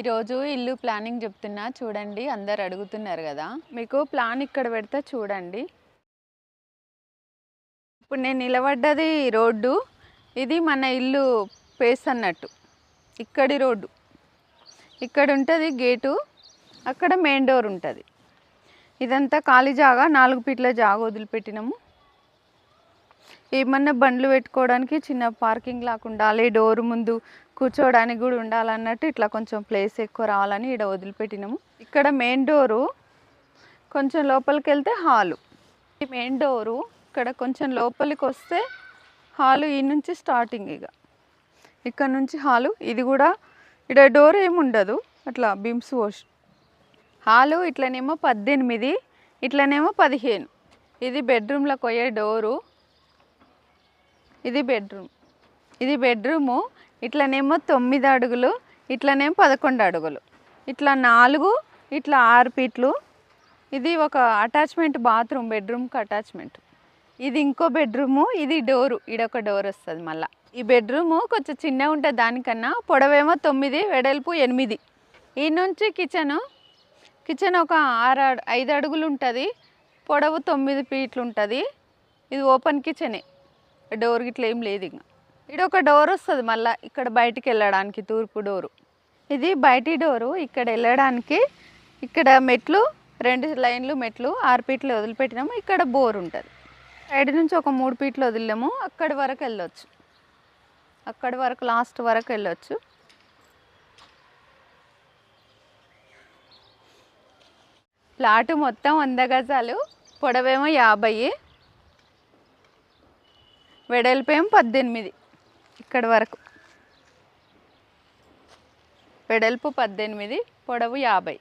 ఈరోజు ఇల్లు ప్లానింగ్ చెప్తున్నా చూడండి అందరు అడుగుతున్నారు కదా. మీకు ప్లాన్ ఇక్కడ పెడితే చూడండి. ఇప్పుడు నేను నిలబడ్డది రోడ్డు ఇది మన ఇల్లు పేస్ అన్నట్టు. ఇక్కడి రోడ్డు. ఇక్కడ ఉంటుంది గేటు అక్కడ మెయిన్ డోర్ ఉంటుంది. ఇదంతా ఖాళీ జాగా నాలుగు ఫీట్ల జాగా వదిలిపెట్టినాము. ఏమన్నా బండ్లు పెట్టుకోవడానికి చిన్న పార్కింగ్ లాగా ఉండాలి డోర్ ముందు కూర్చోవడానికి కూడా ఉండాలన్నట్టు ఇట్లా కొంచెం ప్లేస్ ఎక్కువ రావాలని ఇక్కడ వదిలిపెట్టినాము. ఇక్కడ మెయిన్ డోరు కొంచెం లోపలికి వెళ్తే హాలు. ఈ మెయిన్ డోరు ఇక్కడ కొంచెం లోపలికి వస్తే హాలు ఈ నుంచి స్టార్టింగ్ ఇక. ఇక్కడ నుంచి హాలు ఇది కూడా ఇక్కడ డోర్ ఏమి ఉండదు అట్లా బిమ్స్ వాష్ హాలు ఇట్లనేమో పద్దెనిమిది ఇట్లనేమో పదిహేను. ఇది బెడ్రూమ్లోకి పోయే డోరు. ఇది బెడ్రూమ్. ఇది బెడ్రూము. ఇట్లనేమో తొమ్మిది అడుగులు ఇట్లనేమో పదకొండు అడుగులు. ఇట్లా నాలుగు ఇట్లా ఆరు ఫీట్లు. ఇది ఒక అటాచ్మెంట్ బాత్రూమ్ బెడ్రూమ్కి అటాచ్మెంట్. ఇది ఇంకో బెడ్రూము ఇది డోరు. ఇడొక డోర్ వస్తుంది మళ్ళీ. ఈ బెడ్రూము కొంచెం చిన్నగా ఉంటుంది దానికన్నా పొడవేమో తొమ్మిది వెడల్పు ఎనిమిది. ఈ నుంచి కిచెను కిచెన్ ఒక ఆరు ఐదు అడుగులు ఉంటుంది. పొడవు తొమ్మిది ఫీట్లు ఉంటుంది. ఇది ఓపెన్ కిచెనే. డోర్ గిట్ల ఏం లేదు ఇంకా ఇక్కడ ఒక డోర్ వస్తుంది మళ్ళీ ఇక్కడ బయటికి వెళ్ళడానికి తూర్పు డోరు. ఇది బయటి డోరు ఇక్కడ వెళ్ళడానికి ఇక్కడ మెట్లు రెండు లైన్లు మెట్లు ఆరు పీట్లు వదిలిపెట్టినాము ఇక్కడ బోర్ ఉంటుంది. సైడ్ నుంచి ఒక మూడు పీట్లు వదిలాము అక్కడి వరకు వెళ్ళొచ్చు. అక్కడి వరకు లాస్ట్ వరకు వెళ్ళొచ్చు. ప్లాటు మొత్తం వంద గజాలు పొడవేమో యాభై వెడల్పేం పద్దెనిమిది. ఇక్కడి వరకు. వెడల్పు పద్దెనిమిది పొడవు యాభై.